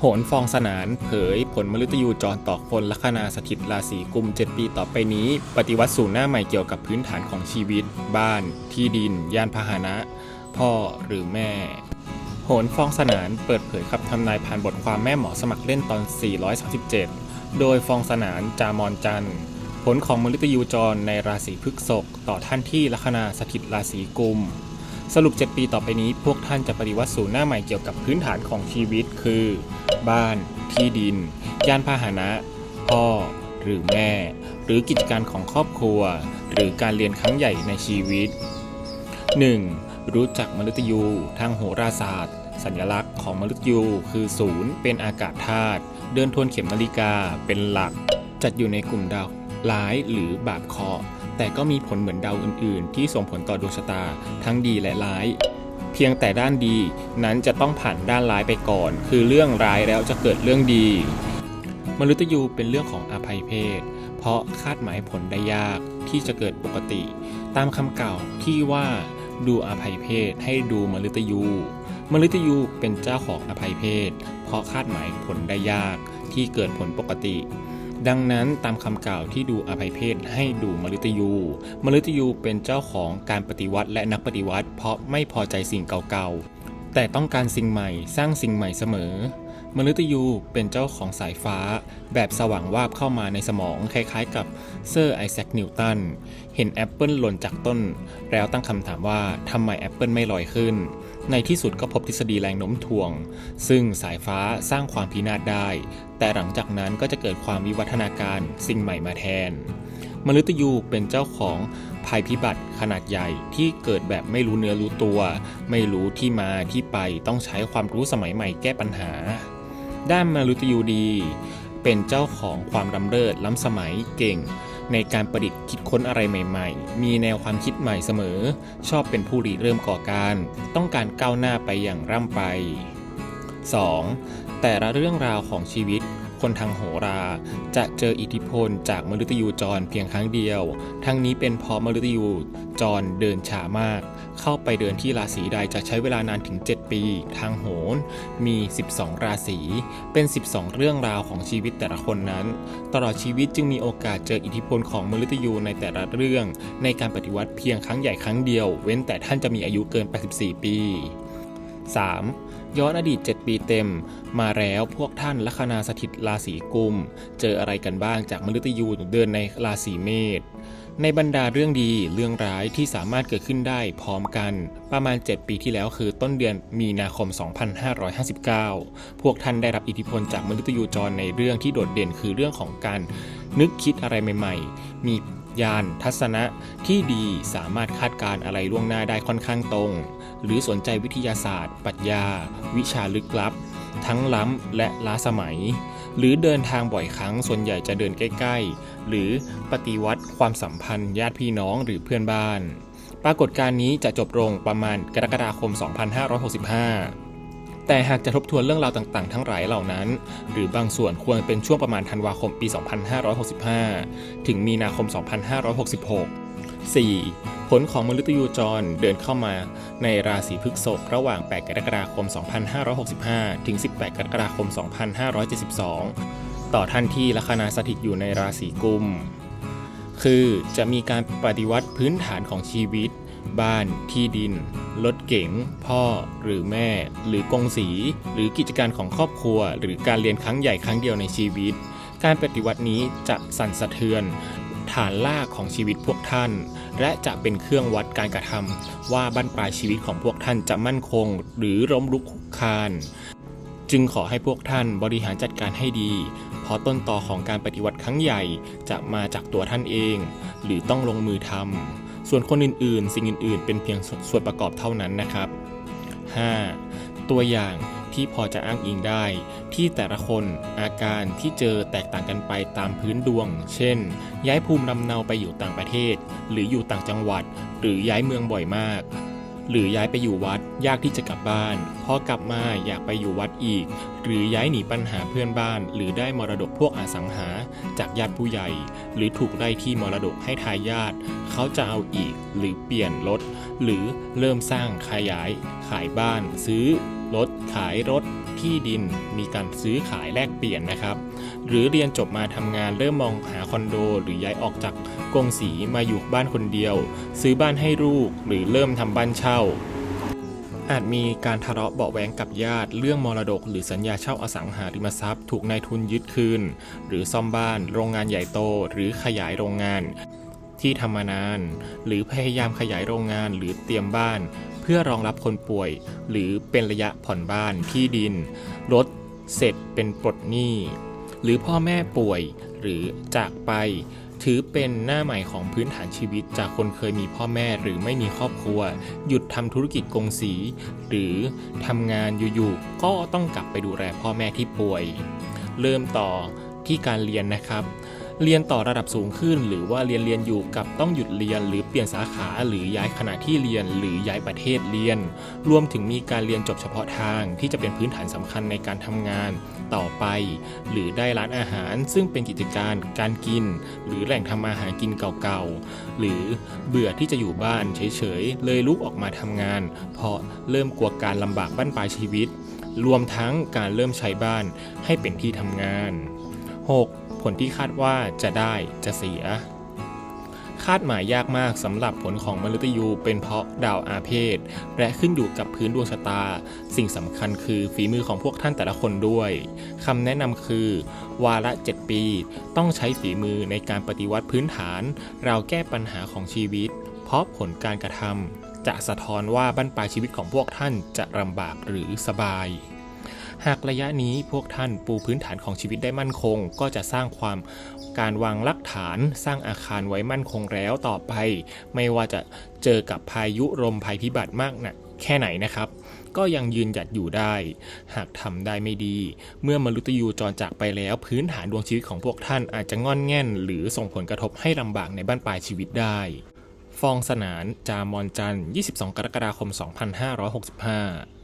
โหนฟองสนาน เผยผลมฤตยูจรต่อคนลัคนาสถิตราศีกุม 7 ปีต่อไปนี้ ปฏิวัติสู่หน้าใหม่เกี่ยวกับพื้นฐานของชีวิต บ้าน ที่ดิน ยานพาหนะ พ่อหรือแม่ โหนฟองสนานเปิดเผยคำทำนายผ่านบทความแม่หมอสมัครเล่นตอน 437 โดยฟองสนานจามอนจันทร์ผลของมฤตยูจรในราศีพฤษภต่อท่านที่ลัคนาสถิตราศีกุมสรุป 7 ปีต่อไปนี้ พวกท่านจะปฏิวัติสู่หน้าใหม่เกี่ยวกับพื้นฐานของชีวิต คือ บ้าน ที่ดิน ยานพาหนะ พ่อ หรือแม่ หรือกิจการของครอบครัว หรือการเรียนครั้งใหญ่ในชีวิต 1. รู้จักมฤตยูทางโหราศาสตร์ สัญลักษณ์ของมฤตยูคือศูนย์เป็นอากาศธาตุเดินทวนเข็มนาฬิกาเป็นหลัก จัดอยู่ในกลุ่มดาวร้ายหรือบาปเคราะห์แต่ก็มีผลเหมือนดาวอื่น ๆ ที่ส่งผลต่อดวงชะตาทั้งดีและร้าย เพียงแต่ด้านดีนั้นจะต้องผ่านด้านร้ายไปก่อน คือเรื่องร้ายแล้วจะเกิดเรื่องดีมฤตยูเป็นเรื่องของอภัยเพศ เพราะคาดหมายผลได้ยากที่จะเกิดปกติ ตามคำเก่าที่ว่าดูอภัยเพศให้ดูมฤตยู มฤตยูเป็นเจ้าของอภัยเพศ เพราะคาดหมายผลได้ยากที่เกิดผลปกติ ดังนั้นตามคำกล่าวที่ดูอภัยเพศให้ดูมฤตยู มฤตยูเป็นเจ้าของการปฏิวัติและนักปฏิวัติ เพราะไม่พอใจสิ่งเก่าๆ แต่ต้องการสิ่งใหม่สร้างสิ่งใหม่เสมอ มฤตยูเป็นเจ้าของสายฟ้า แบบสว่างวาบเข้ามาในสมองคล้ายๆกับเซอร์ไอแซคนิวตัน เห็นแอปเปิลหล่นจากต้น แล้วตั้งคำถามว่าทำไมแอปเปิลไม่ลอยขึ้น ในที่สุดก็พบทฤษฎีแรงโน้มถ่วง ซึ่งสายฟ้าสร้างความพินาศได้ แต่หลังจากนั้นก็จะเกิดความวิวัฒนาการสิ่งใหม่มาแทนมฤตยูเป็นเจ้าของภัยพิบัติขนาดใหญ่ที่เกิดแบบไม่รู้เนื้อรู้ตัว ไม่รู้ที่มาที่ไปต้องใช้ความรู้สมัยใหม่แก้ปัญหา ด้านมารุตยูดี เป็นเจ้าของความรำเลิศล้ำสมัยเก่ง ในการประดิษฐ์คิดค้นอะไรใหม่ ๆ มีแนวความคิดใหม่เสมอ ชอบเป็นผู้ริเริ่มก่อการ ต้องการก้าวหน้าไปอย่างร่ำไป 2. แต่ละเรื่องราวของชีวิต คนทางโหรา จะเจออิทธิพลจากมฤตยูจรเพียงครั้งเดียว ทั้งนี้เป็นเพราะมฤตยูจรเดินช้ามาก เข้าไปเดินที่ราศีใดจะใช้เวลานานถึง 7 ปี ทางโหนมี 12 ราศี เป็น 12 เรื่องราวของชีวิตแต่ละคนนั้น ตลอดชีวิตจึงมีโอกาสเจออิทธิพลของมฤตยูในแต่ละเรื่อง ในการปฏิวัติเพียงครั้งใหญ่ครั้งเดียว เว้นแต่ท่านจะมีอายุเกิน 84 ปี 3. ย้อนอดีต 7 ปีเต็ม มาแล้วพวกท่านลัคนาสถิตราศีกุม เจออะไรกันบ้างจากมฤตยูเดินในราศีเมษในบรรดาเรื่องดีเรื่องร้ายที่สามารถเกิดขึ้นได้พร้อมกัน ประมาณ 7 ปีที่แล้วคือต้นเดือนมีนาคม 2559 พวกท่านได้รับอิทธิพลจากมฤตยูจรในเรื่องที่โดดเด่นคือเรื่องของการนึกคิดอะไรใหม่ ๆ มี ยานทัศนะที่ดีสามารถคาดการณ์อะไรล่วงหน้าได้ค่อนข้างตรง หรือสนใจวิทยาศาสตร์ ปรัชญา วิชาลึกลับ ทั้งล้ำและล้าสมัย หรือเดินทางบ่อยครั้งส่วนใหญ่จะเดินใกล้ ๆ หรือปฏิวัติความสัมพันธ์ญาติพี่น้องหรือเพื่อนบ้าน ปรากฏการณ์นี้จะจบลงประมาณกรกฎาคม 2565 แต่หากจะทบทวนเรื่องราวต่างๆ ทั้งหลายเหล่านั้น หรือบางส่วนควรเป็นช่วงประมาณธันวาคมปี 2565 ถึงมีนาคม 2566 4. ผลของมฤตยูจรเดินเข้ามาในราศีพฤษภระหว่าง 8 กรกฎาคม 2565 ถึง 18 กรกฎาคม 2572 ต่อท่านที่ลัคนาสถิตอยู่ในราศีกุม คือจะมีการปฏิวัติพื้นฐานของชีวิต บ้าน ที่ดิน รถเก๋ง พ่อ หรือแม่ หรือกงสี หรือกิจการของครอบครัว หรือการเรียนครั้งใหญ่ครั้งเดียวในชีวิต การปฏิวัตินี้จะสั่นสะเทือนฐานลากของชีวิตพวกท่าน และจะเป็นเครื่องวัดการกระทำว่าบั้นปลายชีวิตของพวกท่านจะมั่นคง หรือล้มลุกคุกคาน จึงขอให้พวกท่านบริหารจัดการให้ดี เพราะต้นตอของการปฏิวัติครั้งใหญ่จะมาจากตัวท่านเอง หรือต้องลงมือทำ ส่วนคนอื่นๆ สิ่งอื่นๆ เป็นเพียงส่วนประกอบเท่านั้นนะครับ 5. ตัวอย่างที่พอจะอ้างอิงได้ ที่แต่ละคนอาการที่เจอแตกต่างกันไปตามพื้นดวง เช่น ย้ายภูมิลำเนาไปอยู่ต่างประเทศ หรืออยู่ต่างจังหวัด หรือย้ายเมืองบ่อยมาก หรือย้ายไปอยู่วัด ยากที่จะกลับบ้านพอกลับมาอยากไปอยู่วัดอีก หรือย้ายหนีปัญหาเพื่อนบ้าน หรือได้มรดกพวกอสังหา จากญาติผู้ใหญ่ หรือถูกไล่ที่มรดกให้ทายาทเขาจะเอาอีก หรือเปลี่ยนรถ หรือเริ่มสร้างขยาย ขายบ้าน ซื้อรถขายรถที่ดินมีการซื้อขายแลกเปลี่ยนนะครับ หรือเรียนจบมาทำงานเริ่มมองหาคอนโด หรือย้ายออกจากกงสีมาอยู่บ้านคนเดียว ซื้อบ้านให้ลูกหรือเริ่มทำบ้านเช่า อาจมีการทะเลาะเบาะแวงกับญาติเรื่องมรดก หรือสัญญาเช่าอสังหาริมทรัพย์ ถูกนายทุนยึดคืน หรือซ่อมบ้าน โรงงานใหญ่โต หรือขยายโรงงาน ที่ทำมานาน หรือพยายามขยายโรงงานหรือเตรียมบ้าน เพื่อรองรับคนป่วย หรือเป็นระยะผ่อนบ้านที่ดินรถเสร็จเป็นปลดหนี้ หรือพ่อแม่ป่วย หรือจากไป ถือเป็นหน้าใหม่ของพื้นฐานชีวิตจากคนเคยมีพ่อแม่หรือไม่มีครอบครัว หยุดทำธุรกิจกงสี หรือทำงานอยู่ๆก็ต้องกลับไปดูแลพ่อแม่ที่ป่วย เริ่มต่อที่การเรียนนะครับ เรียนต่อระดับสูงขึ้น หรือว่าเรียนเรียนอยู่กับต้องหยุดเรียน หรือเปลี่ยนสาขาหรือย้ายคณะที่เรียน หรือย้ายประเทศเรียน รวมถึงมีการเรียนจบเฉพาะทางที่จะเป็นพื้นฐานสำคัญในการทำงานต่อไป หรือได้ร้านอาหาร ซึ่งเป็นกิจการการกิน หรือแหล่งทำอาหารกินเก่าๆ หรือเบื่อที่จะอยู่บ้านเฉยๆ เลยลุกออกมาทำงาน เพราะเริ่มกลัวการลำบากบ้านปลายชีวิต รวมทั้งการเริ่มใช้บ้านให้เป็นที่ทำงาน 6. ผลที่คาดว่าจะได้จะเสีย คาดหมายยากมากสำหรับผลของมฤตยูเป็นเพราะดาวอาเพศ และขึ้นอยู่กับพื้นดวงชะตา สิ่งสำคัญคือฝีมือของพวกท่านแต่ละคนด้วยคำแนะนำคือ วาระ 7 ปี ต้องใช้ฝีมือในการปฏิวัติพื้นฐาน เราแก้ปัญหาของชีวิต เพราะผลการกระทำจะสะท้อนว่าบั้นปลายชีวิตของพวกท่านจะลำบากหรือสบาย หากระยะนี้พวกท่านปูพื้นฐานของชีวิตได้มั่นคง ก็จะสร้างความการวางรากฐานสร้างอาคารไว้มั่นคงแล้วต่อไป ไม่ว่าจะเจอกับพายุลมภัยพิบัติมากหนักแค่ไหนนะครับ ก็ยังยืนหยัดอยู่ได้ หากทำได้ไม่ดี เมื่อมรุตยูจรจากไปแล้ว พื้นฐานดวงชีวิตของพวกท่านอาจจะงอนแง่น หรือส่งผลกระทบให้ลำบากในบ้านปลายชีวิตได้ ฟองสนาน จามอนจันทร์22 กรกฎาคม 2565